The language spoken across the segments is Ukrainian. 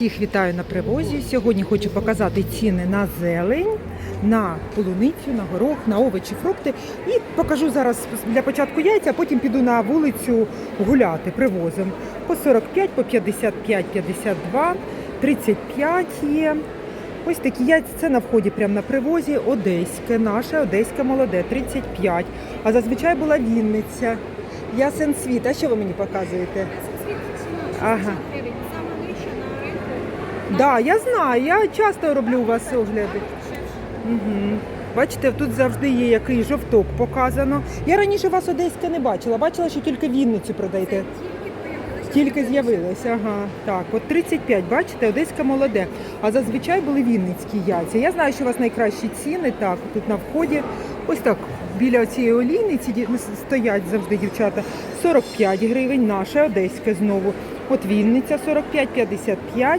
Всіх вітаю на привозі. Сьогодні хочу показати ціни на зелень, на полуницю, на горох, на овочі, фрукти. І покажу зараз для початку яйця, а потім піду на вулицю гуляти привозом. По 45, по 55, 52, 35 є. Ось такі яйця. Це на вході прямо на привозі. Одеське, наше одеське молоде, 35. А зазвичай була Вінниця. Ясен світ. А що ви мені показуєте? Ага. Ага. Саме нижче на ринку. Да, я знаю, я часто роблю у вас огляди. Угу. Бачите, тут завжди є який жовток показано. Я раніше вас одеське не бачила, бачила, що тільки Вінницю продаєте. Тільки з'явилося, ага. Так, от 35, бачите, одеська молоде. А зазвичай були вінницькі яйця. Я знаю, що у вас найкращі ціни. Так, тут на вході. Ось так, біля цієї олійниці стоять завжди дівчата. 45 гривень, наше одеське знову. От Вінниця 45-55.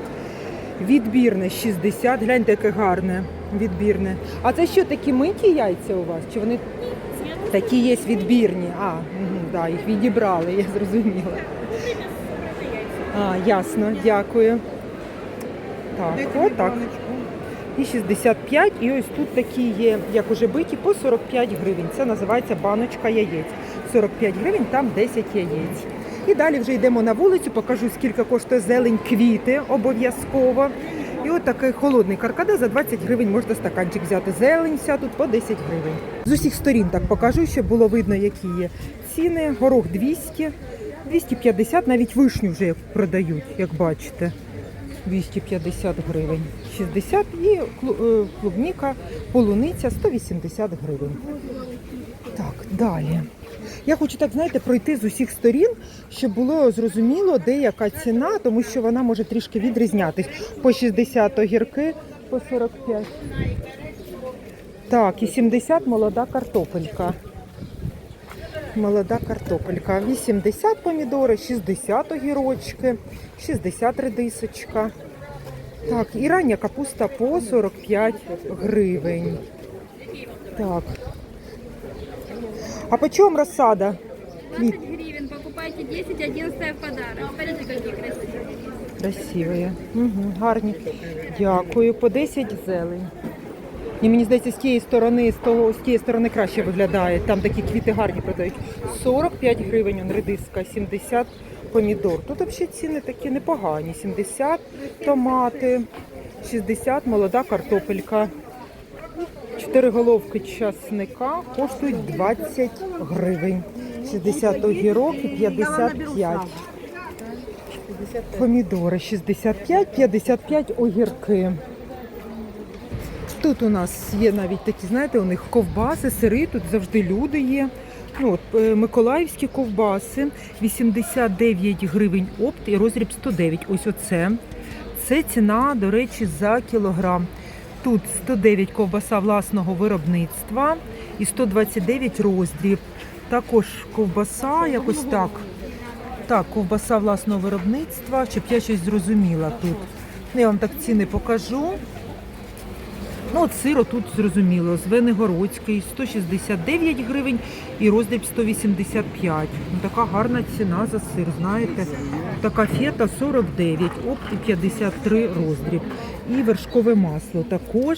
Відбірне 60. Гляньте, яке гарне. Відбірне. А це що такі миті яйця у вас? Чи вони такі є відбірні? А, угу, да, їх відібрали, я зрозуміла. А, ясно, дякую. Так, отак. І 65, і ось тут такі є, як уже биті, по 45 гривень. Це називається баночка яєць. 45 гривень, там 10 яєць. І далі вже йдемо на вулицю, покажу, скільки коштує зелень, квіти обов'язково. І от такий холодний каркаде за 20 гривень можна стаканчик взяти. Зелень вся тут по 10 гривень. З усіх сторін так покажу, щоб було видно, які є ціни. Горох 200, 250, навіть вишню вже продають, як бачите. 250 гривень, 60 і е, клубніка, полуниця 180 гривень. Так, далі. Я хочу так, знаєте, пройти з усіх сторін, щоб було зрозуміло, де яка ціна, тому що вона може трішки відрізнятись. По 60 огірки, по 45. Так, і 70 молода картопелька. Молода картопелька. 80 помідори, 60 огірочки, 60 редисочка. Так, і рання капуста по 45 гривень. Так. А по чому розсада? 20 гривен. Покупайте 10, 11 в подарок. Смотрите, какие красивые. красиві. Угу, гарні. Дякую. По 10 зелень. І мені здається, з тієї сторони, з того, з тієї сторони краще виглядає. Там такі квіти гарні продають. 45 гривень он редиска, 70 помідор. Тут взагалі ціни такі непогані. 70 томати, 60 молода картопелька. Чотири головки часника коштують 20 гривень. 60 огірок і 55. Помідори 65, 55 огірки. Тут у нас є навіть такі, знаєте, у них ковбаси, сири, тут завжди люди є. Ну, от, е, Миколаївські ковбаси 89 гривень опт і розріб 109. Ось оце. Це ціна, до речі, за кілограм. Тут 109 ковбаса власного виробництва і 129 роздріб. Також ковбаса якось так. Так, ковбаса власного виробництва, щоб я щось зрозуміла тут. Я вам так ціни покажу. Ну, от сиро тут зрозуміло. З Венегородський 169 гривень і роздріб 185. Ну, така гарна ціна за сир, знаєте. Така фета 49, опт і 53 роздріб. І вершкове масло також.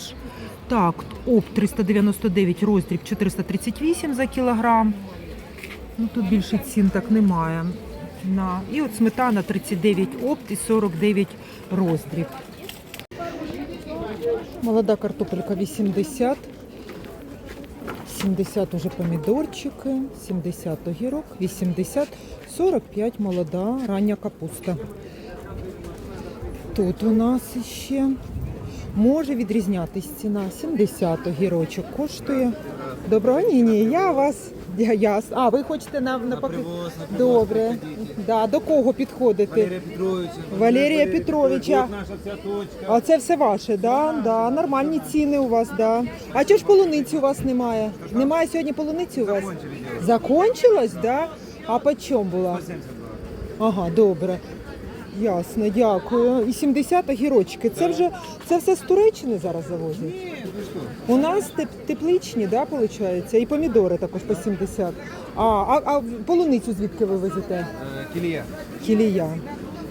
Так, опт 399 роздріб 438 за кілограм. Ну, тут більше цін так немає. На... І от сметана 39 опт і 49 роздріб. Молода картопелька 80. 70 уже помідорчики, 70 огірок, 80, 45 молода рання капуста. Тут у нас ще може відрізнятися ціна. 70 огірочок коштує. Доброго ні, ні, я вас. Я, я, а, ви хочете на, на, На поки- привоз, на привоз Добре. приходіть. Да, до кого підходити? Валерія Петровича. Валерія Петровича. От наша вся точка. А це все ваше, да? Да, нормальні ціни у вас, да. А чого ж полуниці у вас немає? Немає сьогодні полуниці у вас? Закончили делать. Закончилась, да? А по чому була? 172. Ага, добре. Ясно, дякую. І 70 огірочки. Це вже це все з Туреччини зараз завозять? Ні? У нас теп- тепличні, да, виходить? І помідори також по 70. А, а, а полуницю звідки ви везете? Е, Кілія. Кілія.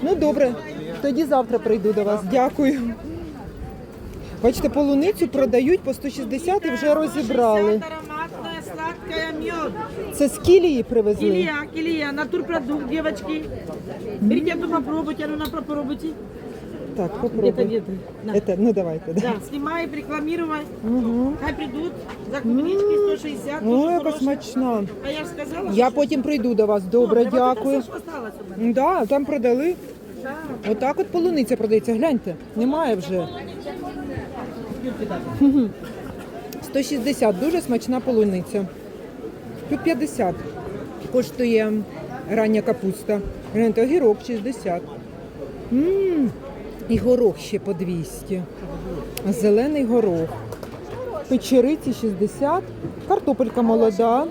Ну добре. Тоді завтра прийду до вас. Дякую. Бачите, полуницю продають по 160 і вже розібрали. Це з Кілії привезли? Килия, килия, натурпродукт, девочки. Берите одну попробуйте, а ну на попробуйте. Так, попробуй. где-то. Да. Это, ну давайте. Да. Да, снимай, рекламируй. Угу. Хай придут за клубнички 160, Ну, тоже яка смачна. А я ж сказала, Я що потім прийду до вас. Добре, Добре, дякую. це що осталось у мене. Да, там продали. Да. Отак от полуниця продається. Гляньте, немає вже. Мгм. 160, дуже смачна полуниця. Тут 50 коштує рання капуста. Гляньте, огірок 60. м І горох ще по 200. Зелений горох. Печериці 60. Картопелька молода.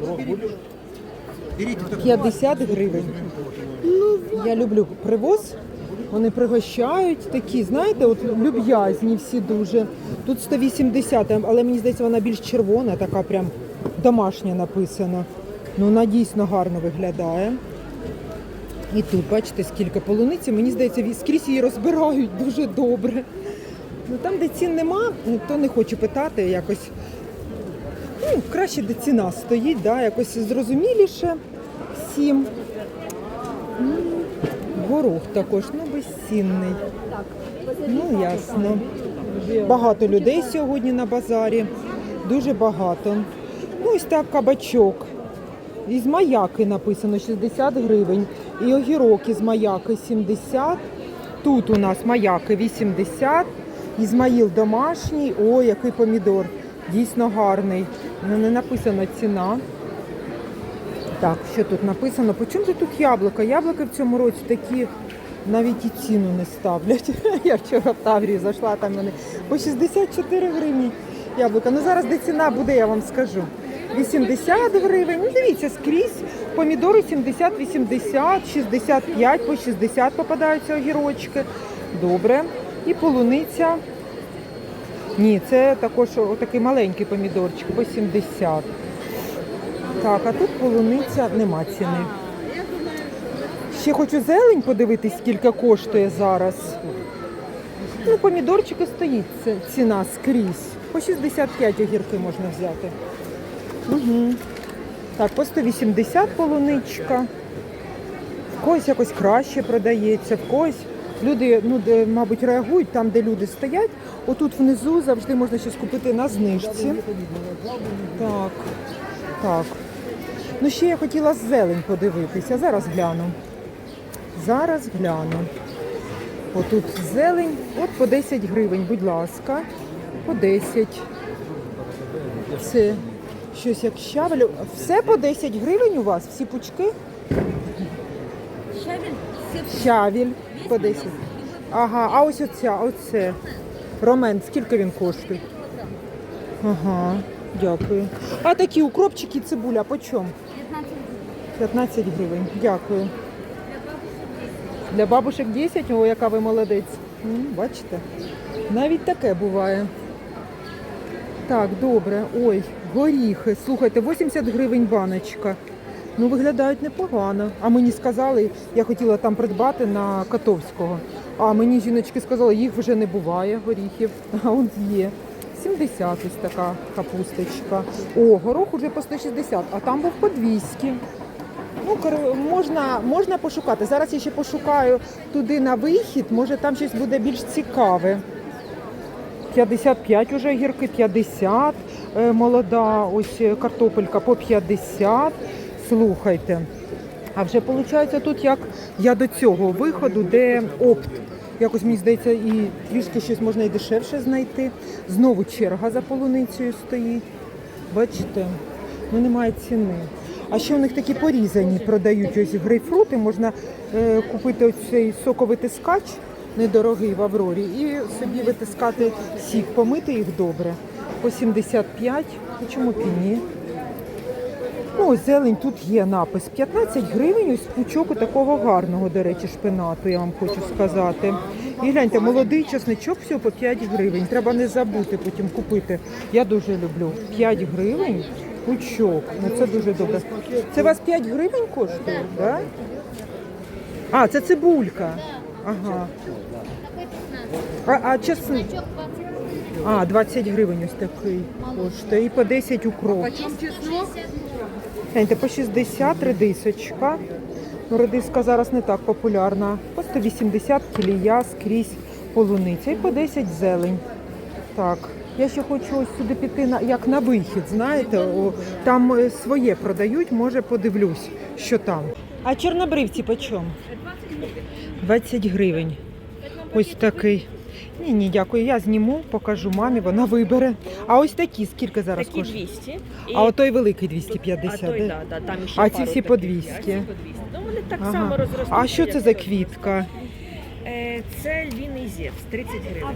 50 гривень. Я люблю привоз. Вони пригощають такі, знаєте, от люб'язні всі дуже. Тут 180, але мені здається, вона більш червона, така прям домашня написана. Ну, вона дійсно гарно виглядає. І тут, бачите, скільки полуниці. Мені здається, скрізь її розбирають дуже добре. Ну там, де цін нема, то не хочу питати якось. Ну, краще, де ціна стоїть, да, якось зрозуміліше всім. Горох також, ну безцінний. Ну, ясно. Багато людей сьогодні на базарі. Дуже багато. Ну, ось так кабачок. Із маяки написано 60 гривень. І огірок із маяки 70. Тут у нас маяки 80. Ізмаїл домашній. О, який помідор. Дійсно гарний. Ну, не написана ціна. Так, що тут написано? По чому же тут яблука? Яблука в цьому році такі навіть і ціну не ставлять. Я вчора в Таврії зайшла, там вони по 64 гривні яблука. Ну зараз де ціна буде, я вам скажу. 80 гривень. Ну дивіться, скрізь помідори 70, 80, 65, по 60 попадаються огірочки. Добре. І полуниця. Ні, це також такий маленький помідорчик по 70. Так, а тут полуниця нема ціни. Ще хочу зелень подивитись, скільки коштує зараз. Ну, помідорчики стоїть ціна скрізь. По 65 огірки можна взяти. Угу. Так, по 180 полуничка. В когось якось краще продається, в когось люди, ну, де, мабуть, реагують там, де люди стоять. Отут внизу завжди можна щось купити на знижці. Так, так. Ну, ще я хотіла зелень подивитися. Зараз гляну. Зараз гляну. Отут зелень, от по 10 гривень, будь ласка. По 10. Це щось як щавель. Все по 10 гривень у вас, всі пучки? Щавель, все Щавіль по 10. Ага, а ось оця, оце. Ромен, скільки він коштує? Ага, дякую. А такі укропчики, цибуля, по чому? 15 15 гривень. Дякую. Для бабушек 10, о, яка ви молодець. М, Бачите? Навіть таке буває. Так, добре. Ой, горіхи. Слухайте, 80 гривень баночка. Ну, виглядають непогано. А мені сказали, я хотіла там придбати на Котовського. А мені жіночки сказали, їх вже не буває горіхів. А от є. 70 ось така капусточка. О, горох уже по 160, а там був по 200. Ну, можна, можна пошукати. Зараз я ще пошукаю туди на вихід, може там щось буде більш цікаве. 55 уже гірки, 50, е, молода, ось е, картопелька по 50. Слухайте. А вже виходить тут як я до цього виходу, де опт. Якось мені здається, і трішки щось можна і дешевше знайти. Знову черга за полуницею стоїть. Бачите, ну немає ціни. А ще у них такі порізані продають ось грейпфрути. Можна е, купити ось цей соковитискач недорогий в Аврорі і собі витискати сік, помити їх добре. По 75. Ну, Чому ні? Ну, ось зелень тут є напис. 15 гривень, ось пучок такого гарного, до речі, шпинату, я вам хочу сказати. І гляньте, молодий чесничок всього по 5 гривень. Треба не забути потім купити. Я дуже люблю. 5 гривень пучок. Ну це дуже добре. Це у вас 5 гривень коштує. Да? А, це цибулька. Ага. А, а часник? А, 20 гривень ось такий коштує. І по 10 укроп. Гляньте, по 60 редисочка. Ну, редиска зараз не так популярна. По 180 кілія скрізь полуниця. І по 10 зелень. Так. Я ще хочу ось сюди піти на як на вихід, знаєте, о, там е, своє продають, може подивлюсь, що там. А чорнобривці по чому? 20 гривень. Ось такий. Ні, ні, дякую. Я зніму, покажу мамі, вона вибере. А ось такі скільки зараз Такі коштує? 200. І, А отой великий а 250. той, да? да, да, там ще А ці пару всі по таких є, 200. а ці по 200. Ну, вони так Ага. само розростаються. А що це як за квітка? Е, Це львіний зевс, 30 гривень.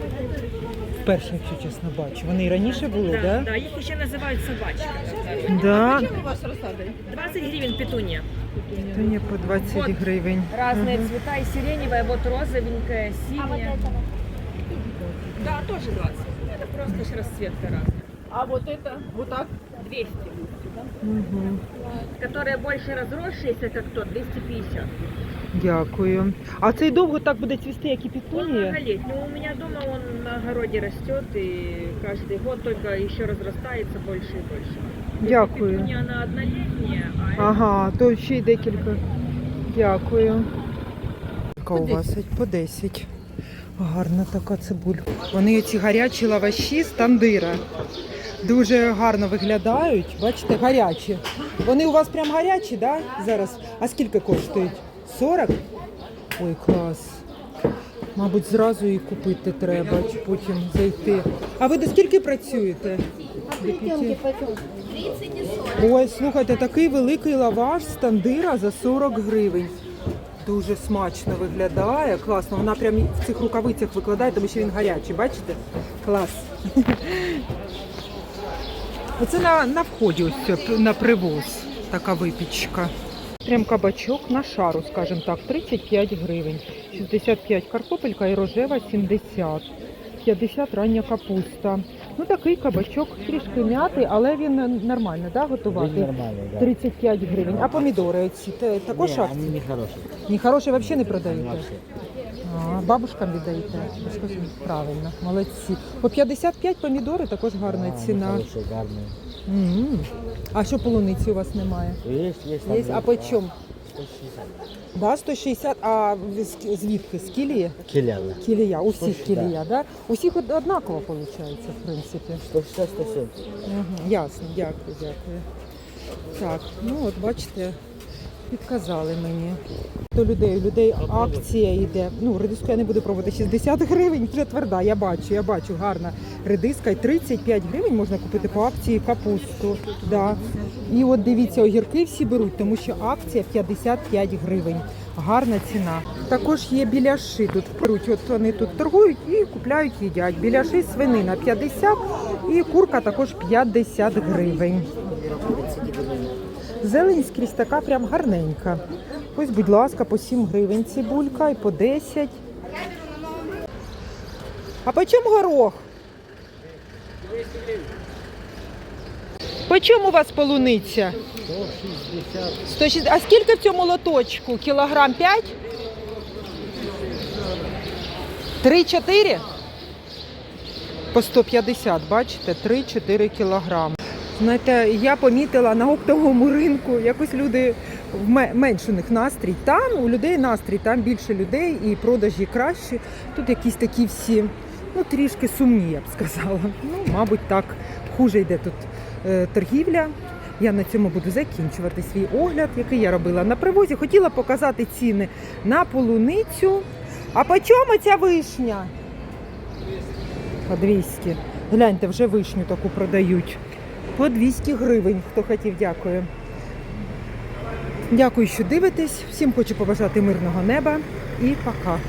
Вперше, якщо чесно, бачу. Вони і раніше були, Да, так? да, їх ще називають собачками. Да? 20 гривень петунья. То є по 20 гривень. Разные цвета, и сиреневая, вот розовенькая, синяя. Да, тоже 20. Это просто ж расцветка разная. А вот это, вот так? 200. Угу. Которые больше разросшиеся, как то, 250. Дякую. А цей довго так буде цвісти, як і Он пітунія? многолетний. У меня дома он на огороде растет, и каждый год только еще разрастается больше и больше. Дякую. Петуния, она однолетняя, а это Ага, то ще й декілька. Дякую. Яка у вас? По 10. Гарна така цибулька. Вони ці гарячі лаваші з тандира. Дуже гарно виглядають. Бачите, гарячі. Вони у вас прям гарячі, да? Зараз. А скільки коштують? 40? Ой, клас. Мабуть, зразу і купити треба, чи потім зайти. А ви до скільки працюєте? До п'яти? Ой, слухайте, такий великий лаваш з тандира за 40 гривень. Дуже смачно виглядає, класно. Вона прям в цих рукавицях викладає, тому що він гарячий, бачите? Клас. Оце на, на вході ось на привоз така випічка. Прям кабачок на шару, скажімо так, 35 гривень. 65 картопелька і рожева 70. 50 рання капуста. Ну такий кабачок трішки м'ятий, але він нормально, да, готувати? Нормально, да. 35 гривень. А помідори те- також Не, акції? они нехорошие. Ні, хороші взагалі не продаєте? Вообще. А, бабушкам віддаєте? Скажіть, Правильно, молодці. По 55 помідори також гарна А, ціна. нехорошие, гарные. М. А що полуниці у вас немає? Есть, есть. там Є? А есть, по чому? 160. Да, 160, а з- звідки? З Кілії? Киляна. Кілія, у всіх 160. кілія, да? Усіх од- однаково виходить, в принципі. 160, 170. Угу, ясно, дякую, дякую. Так, ну от бачите, підказали мені. До людей, у людей акція йде. Ну, редиску я не буду пробувати 60 гривень, вже тверда, я бачу, я бачу, гарна редиска. І 35 гривень можна купити по акції капусту. Да. І от дивіться, огірки всі беруть, тому що акція 55 гривень. Гарна ціна. Також є біляши тут. Беруть, от вони тут торгують і купляють, їдять. Біляши свинина 50 і курка також 50 гривень. Зелень скрізь така прям гарненька. Ось, будь ласка, по 7 гривень цибулька і по 10. А по чому горох? По чому у вас полуниця? 160. 160. А скільки в цьому лоточку? Кілограм 5? 3-4? По 150, бачите, 3-4 кілограми. Знаєте, я помітила на оптовому ринку, якось люди в ме- у них настрій. Там у людей настрій, там більше людей і продажі кращі. Тут якісь такі всі, ну трішки сумні, я б сказала. Ну, мабуть, так хуже йде тут торгівля. Я на цьому буду закінчувати свій огляд, який я робила на привозі. Хотіла показати ціни на полуницю. А по чому ця вишня? По 200. Гляньте, вже вишню таку продають. По 200 гривень. Хто хотів, дякую. Дякую, що дивитесь. Всім хочу побажати мирного неба і пока.